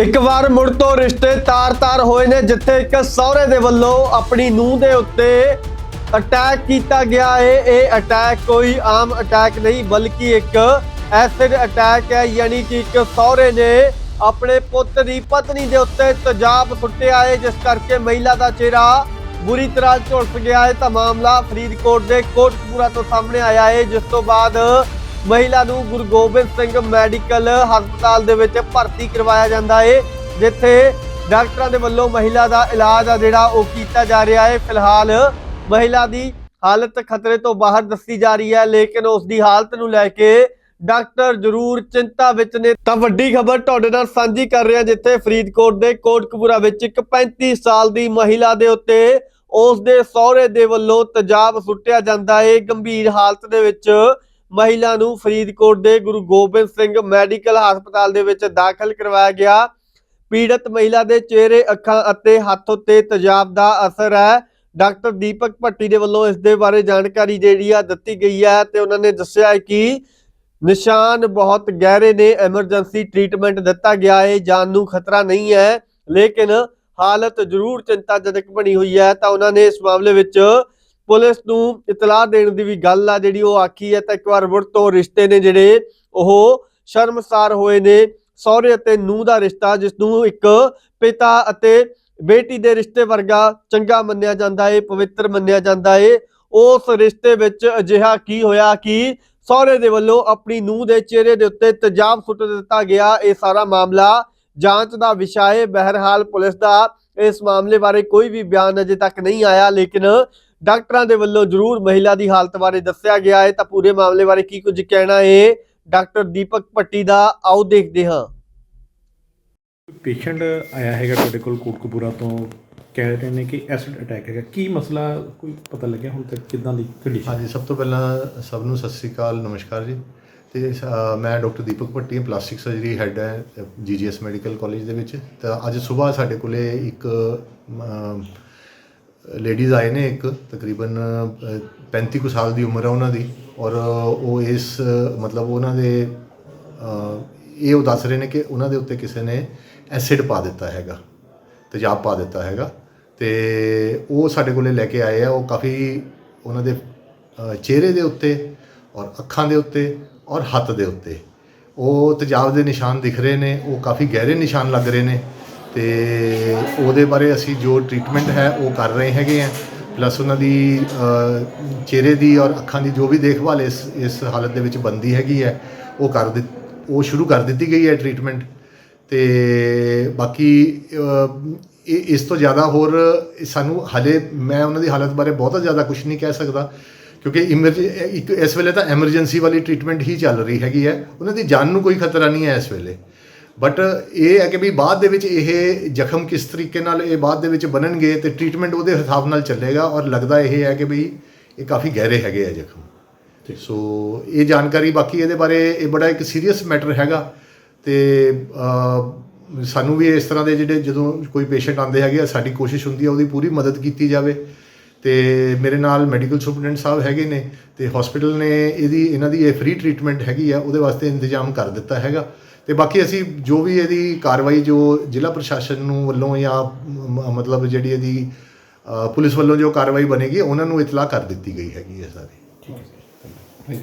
ਇੱਕ ਵਾਰ ਮੁੜ ਤੋਂ ਰਿਸ਼ਤੇ ਤਾਰ-ਤਾਰ ਹੋਏ ਨੇ, ਜਿੱਥੇ ਇੱਕ ਸਹੁਰੇ ਦੇ ਵੱਲੋਂ ਆਪਣੀ ਨੂੰਹ ਦੇ ਉੱਤੇ ਅਟੈਕ ਕੀਤਾ ਗਿਆ ਹੈ ਇਹ ਅਟੈਕ ਕੋਈ ਆਮ ਅਟੈਕ ਨਹੀਂ, ਬਲਕਿ ਇੱਕ ਐਸਿਡ ਅਟੈਕ ਹੈ, ਯਾਨੀ ਕਿ ਇੱਕ ਸਹੁਰੇ ਨੇ ਆਪਣੇ ਪੁੱਤ ਦੀ ਪਤਨੀ ਦੇ ਉੱਤੇ ਤਜਾਬ ਸੁੱਟਿਆ ਹੈ ਜਿਸ ਕਰਕੇ ਮਹਿਲਾ ਦਾ ਚਿਹਰਾ ਬੁਰੀ ਤਰ੍ਹਾਂ ਝੁਲਸ ਗਿਆ ਹੈ ਤਾਂ ਮਾਮਲਾ ਫਰੀਦਕੋਟ ਦੇ ਕੋਟਕਪੂਰਾ ਤੋਂ ਸਾਹਮਣੇ ਆਇਆ ਹੈ ਜਿਸ ਤੋਂ ਬਾਅਦ ਮਹਿਲਾ ਨੂੰ ਗੁਰੂ ਗੋਬਿੰਦ ਸਿੰਘ ਮੈਡੀਕਲ ਹਸਪਤਾਲ ਦੇ ਵਿੱਚ ਭਰਤੀ ਕਰਵਾਇਆ ਜਾਂਦਾ ਹੈ ਜਿੱਥੇ ਡਾਕਟਰਾਂ ਦੇ ਵੱਲੋਂ ਮਹਿਲਾ ਦਾ ਇਲਾਜ ਆ ਜਿਹੜਾ ਉਹ ਕੀਤਾ ਜਾ ਰਿਹਾ ਹੈ ਫਿਲਹਾਲ ਮਹਿਲਾ ਦੀ ਹਾਲਤ ਖਤਰੇ ਤੋਂ ਬਾਹਰ ਦੱਸੀ ਜਾ ਰਹੀ ਹੈ, ਲੇਕਿਨ ਉਸ ਦੀ ਹਾਲਤ ਨੂੰ ਲੈ ਕੇ ਡਾਕਟਰ ਜ਼ਰੂਰ ਚਿੰਤਾ ਵਿੱਚ ਨੇ। ਤਾਂ ਵੱਡੀ ਖਬਰ ਤੁਹਾਡੇ ਨਾਲ ਸਾਂਝੀ ਕਰ ਰਿਹਾ, ਜਿੱਥੇ ਫਰੀਦਕੋਟ ਦੇ ਕੋਟਕਪੂਰਾ ਵਿੱਚ ਇੱਕ 35 ਸਾਲ ਦੀ ਮਹਿਲਾ ਦੇ ਉੱਤੇ ਉਸ ਦੇ ਸਹੁਰੇ ਦੇ ਵੱਲੋਂ ਤਜਾਬ ਸੁੱਟਿਆ ਜਾਂਦਾ ਹੈ ਗੰਭੀਰ ਹਾਲਤ ਦੇ ਵਿੱਚ ਮਹਿਲਾ ਨੂੰ ਫਰੀਦਕੋਟ ਦੇ ਗੁਰੂ ਗੋਬਿੰਦ ਸਿੰਘ ਮੈਡੀਕਲ ਹਸਪਤਾਲ ਦੇ ਵਿੱਚ ਦਾਖਲ ਕਰਵਾਇਆ ਗਿਆ। ਪੀੜਤ ਮਹਿਲਾ ਦੇ ਚਿਹਰੇ, ਅੱਖਾਂ ਅਤੇ ਹੱਥ ਉੱਤੇ ਤੇਜ਼ਾਬ ਦਾ ਅਸਰ ਹੈ। ਡਾਕਟਰ ਦੀਪਕ ਭੱਟੀ ਦੇ ਵੱਲੋਂ ਇਸ ਦੇ ਬਾਰੇ ਜਾਣਕਾਰੀ ਜਿਹੜੀ ਆ ਦਿੱਤੀ ਗਈ ਹੈ ਤੇ ਉਹਨਾਂ ਨੇ ਦੱਸਿਆ ਹੈ ਕਿ ਨਿਸ਼ਾਨ ਬਹੁਤ ਗਹਿਰੇ ਨੇ ਐਮਰਜੈਂਸੀ ਟ੍ਰੀਟਮੈਂਟ ਦਿੱਤਾ ਗਿਆ ਹੈ, ਜਾਨ ਨੂੰ ਖਤਰਾ ਨਹੀਂ ਹੈ, ਲੇਕਿਨ ਹਾਲਤ ਜ਼ਰੂਰ ਚਿੰਤਾਜਨਕ ਬਣੀ ਹੋਈ ਹੈ ਤਾਂ ਉਹਨਾਂ ਨੇ ਇਸ ਮਾਮਲੇ ਵਿੱਚ ਪੁਲਿਸ ਨੂੰ ਇਤਲਾਹ ਦੇਣ ਦੀ ਵੀ ਗੱਲ ਆ, ਜਿਹੜੀ ਉਹ ਆਖੀ ਹੈ, ਤਾਂ ਇੱਕ ਵਾਰ ਮੁੜ ਤੋਂ ਰਿਸ਼ਤੇ ਨੇ ਜਿਹੜੇ, ਉਹ ਸ਼ਰਮਸਾਰ ਹੋਏ ਨੇ। ਸਹੁਰੇ ਅਤੇ ਨੂੰਹ ਦਾ ਰਿਸ਼ਤਾ ਜਿਸ ਨੂੰ ਇੱਕ ਪਿਤਾ ਅਤੇ ਬੇਟੀ ਦੇ ਰਿਸ਼ਤੇ ਵਰਗਾ ਚੰਗਾ ਮੰਨਿਆ ਜਾਂਦਾ ਹੈ ਪਵਿੱਤਰ ਮੰਨਿਆ ਜਾਂਦਾ ਹੈ ਉਸ ਰਿਸ਼ਤੇ ਵਿੱਚ ਅਜਿਹਾ ਕੀ ਹੋਇਆ ਕਿ ਸਹੁਰੇ ਦੇ ਵੱਲੋਂ ਆਪਣੀ ਨੂੰਹ ਦੇ ਚਿਹਰੇ ਦੇ ਉੱਤੇ ਤੇਜ਼ਾਬ ਸੁੱਟ ਦਿੱਤਾ ਗਿਆ, ਇਹ ਸਾਰਾ ਮਾਮਲਾ ਜਾਂਚ ਦਾ ਵਿਸ਼ਾ ਹੈ ਬਹਿਰਹਾਲ ਪੁਲਿਸ ਦਾ ਇਸ ਮਾਮਲੇ ਬਾਰੇ ਕੋਈ ਵੀ ਬਿਆਨ ਅਜੇ ਤੱਕ ਨਹੀਂ ਆਇਆ, ਲੇਕਿਨ ਡਾਕਟਰਾਂ ਦੇ ਵੱਲੋਂ ਜ਼ਰੂਰ ਮਹਿਲਾ ਦੀ ਹਾਲਤ ਬਾਰੇ ਦੱਸਿਆ ਗਿਆ ਹੈ। ਤਾਂ ਪੂਰੇ ਮਾਮਲੇ ਬਾਰੇ ਕੀ ਕੁਝ ਕਹਿਣਾ ਹੈ? ਡਾਕਟਰ ਦੀਪਕ ਭੱਟੀ ਦਾ ਆਓ ਦੇਖਦੇ ਹਾਂ। ਪੇਸ਼ੈਂਟ ਆਇਆ ਹੈਗਾ ਤੁਹਾਡੇ ਕੋਲ ਕੋਟਕਪੂਰਾ ਤੋਂ। ਕਹਿ ਰਹੇ ਨੇ ਕਿ ਐਸਿਡ ਅਟੈਕ ਹੈਗਾ। ਕੀ ਮਸਲਾ ਕੋਈ ਪਤਾ ਲੱਗਿਆ ਹੁਣ ਤੱਕ ਕਿਦਾਂ ਦੀ ਕੰਡੀਸ਼ਨ ਹਾਂਜੀ ਸਭ ਤੋਂ ਪਹਿਲਾਂ ਸਭ ਨੂੰ ਸਤਿ ਸ੍ਰੀ ਅਕਾਲ ਨਮਸਕਾਰ ਜੀ। ਤੇ ਮੈਂ doctor Deepak Bhatti plastic surgery head ਹੈ ਜੀਜੀਐਸ ਮੈਡੀਕਲ ਕਾਲਜ ਦੇ ਵਿੱਚ। ਤਾਂ ਅੱਜ ਸਵੇਰ ਸਾਡੇ ਕੋਲੇ ਇੱਕ ਲੇਡੀਜ਼ ਆਏ ਨੇ ਇੱਕ ਤਕਰੀਬਨ ਅ, 35 ਕੁ ਸਾਲ ਦੀ ਉਮਰ ਹੈ ਉਹਨਾਂ ਦੀ ਔਰ ਉਹ ਇਸ ਮਤਲਬ ਉਹਨਾਂ ਦੇ ਇਹ ਉਹ ਦੱਸ ਰਹੇ ਨੇ ਕਿ ਉਹਨਾਂ ਦੇ ਉੱਤੇ ਕਿਸੇ ਨੇ ਐਸਿਡ ਪਾ ਦਿੱਤਾ ਹੈਗਾ ਤੇਜ਼ਾਬ ਪਾ ਦਿੱਤਾ ਹੈਗਾ ਤੇ ਉਹ ਸਾਡੇ ਕੋਲੇ ਲੈ ਕੇ ਆਏ ਆ ਉਹ ਕਾਫੀ ਉਹਨਾਂ ਦੇ ਚਿਹਰੇ ਦੇ ਉੱਤੇ ਔਰ ਅੱਖਾਂ ਦੇ ਉੱਤੇ ਔਰ ਹੱਥ ਦੇ ਉੱਤੇ। ਉਹ ਤੇਜ਼ਾਬ ਦੇ ਨਿਸ਼ਾਨ ਦਿਖ ਰਹੇ ਨੇ ਉਹ ਕਾਫੀ ਗਹਿਰੇ ਨਿਸ਼ਾਨ ਲੱਗ ਰਹੇ ਨੇ ਤੇ ਉਹਦੇ ਬਾਰੇ ਅਸੀਂ ਜੋ ਟ੍ਰੀਟਮੈਂਟ ਹੈ ਉਹ ਕਰ ਰਹੇ ਹੈਗੇ ਆ। ਪਲੱਸ ਉਹਨਾਂ ਦੀ ਚਿਹਰੇ ਦੀ ਔਰ ਅੱਖਾਂ ਦੀ ਜੋ ਵੀ ਦੇਖਭਾਲ ਇਸ ਇਸ ਹਾਲਤ ਦੇ ਵਿੱਚ ਬੰਦੀ ਹੈਗੀ ਹੈ, ਉਹ ਕਰ ਦਿੱ ਉਹ ਸ਼ੁਰੂ ਕਰ ਦਿੱਤੀ ਗਈ ਹੈ ਟ੍ਰੀਟਮੈਂਟ ਤੇ ਬਾਕੀ ਇਹ, ਇਸ ਤੋਂ ਜ਼ਿਆਦਾ ਹੋਰ ਸਾਨੂੰ ਹਲੇ ਮੈਂ ਉਹਨਾਂ ਦੀ ਹਾਲਤ ਬਾਰੇ ਬਹੁਤਾ ਜ਼ਿਆਦਾ ਕੁਝ ਨਹੀਂ ਕਹਿ ਸਕਦਾ। ਕਿਉਂਕਿ ਇਮਰਜ ਇੱਕ ਇਸ ਵੇਲੇ ਤਾਂ ਐਮਰਜੈਂਸੀ ਵਾਲੀ ਟ੍ਰੀਟਮੈਂਟ ਹੀ ਚੱਲ ਰਹੀ ਹੈਗੀ ਹੈ। ਉਹਨਾਂ ਦੀ ਜਾਨ ਨੂੰ ਕੋਈ ਖਤਰਾ ਨਹੀਂ ਹੈ ਇਸ ਵੇਲੇ। ਬਟ ਇਹ ਹੈ ਕਿ ਵੀ ਬਾਅਦ ਦੇ ਵਿੱਚ ਇਹ ਜ਼ਖਮ ਕਿਸ ਤਰੀਕੇ ਨਾਲ ਇਹ ਬਾਅਦ ਦੇ ਵਿੱਚ ਬਣਨਗੇ ਤੇ ਟ੍ਰੀਟਮੈਂਟ ਉਹਦੇ ਹਿਸਾਬ ਨਾਲ ਚੱਲੇਗਾ ਔਰ ਲੱਗਦਾ ਇਹ ਹੈ ਕਿ ਵੀ ਇਹ ਕਾਫੀ ਗਹਿਰੇ ਹੈਗੇ ਆ ਜ਼ਖਮ। ਸੋ ਇਹ ਜਾਣਕਾਰੀ ਬਾਕੀ ਇਹਦੇ ਬਾਰੇ ਇਹ ਬੜਾ ਇੱਕ ਸੀਰੀਅਸ ਮੈਟਰ ਹੈਗਾ ਤੇ ਸਾਨੂੰ ਵੀ ਇਸ ਤਰ੍ਹਾਂ ਦੇ ਜਿਹੜੇ ਜਦੋਂ ਕੋਈ ਪੇਸ਼ੈਂਟ ਆਉਂਦੇ ਹੈਗੇ ਆ ਸਾਡੀ ਕੋਸ਼ਿਸ਼ ਹੁੰਦੀ ਹੈ ਉਹਦੀ ਪੂਰੀ ਮਦਦ ਕੀਤੀ ਜਾਵੇ। ਤੇ ਮੇਰੇ ਨਾਲ ਮੈਡੀਕਲ ਸੁਪਰਡੈਂਟ ਸਾਹਿਬ ਹੈਗੇ ਨੇ ਤੇ ਹਸਪੀਟਲ ਨੇ ਇਹਦੀ ਇਹਨਾਂ ਦੀ ਇਹ ਫ੍ਰੀ ਟ੍ਰੀਟਮੈਂਟ ਹੈਗੀ ਆ ਉਹਦੇ ਵਾਸਤੇ ਇੰਤਜ਼ਾਮ ਕਰ ਦਿੱਤਾ ਹੈਗਾ। ਤੇ ਬਾਕੀ ਅਸੀਂ ਜੋ ਵੀ ਇਹਦੀ ਕਾਰਵਾਈ ਜੋ ਜ਼ਿਲ੍ਹਾ ਪ੍ਰਸ਼ਾਸਨ ਨੂੰ ਵੱਲੋਂ ਜਾਂ ਮਤਲਬ ਜਿਹੜੀ ਇਹਦੀ ਪੁਲਿਸ ਵੱਲੋਂ ਜੋ ਕਾਰਵਾਈ ਬਣੇਗੀ ਉਹਨਾਂ ਨੂੰ ਇਤਲਾਹ ਕਰ ਦਿੱਤੀ ਗਈ ਹੈਗੀ ਹੈ ਸਾਰੀ। Thank you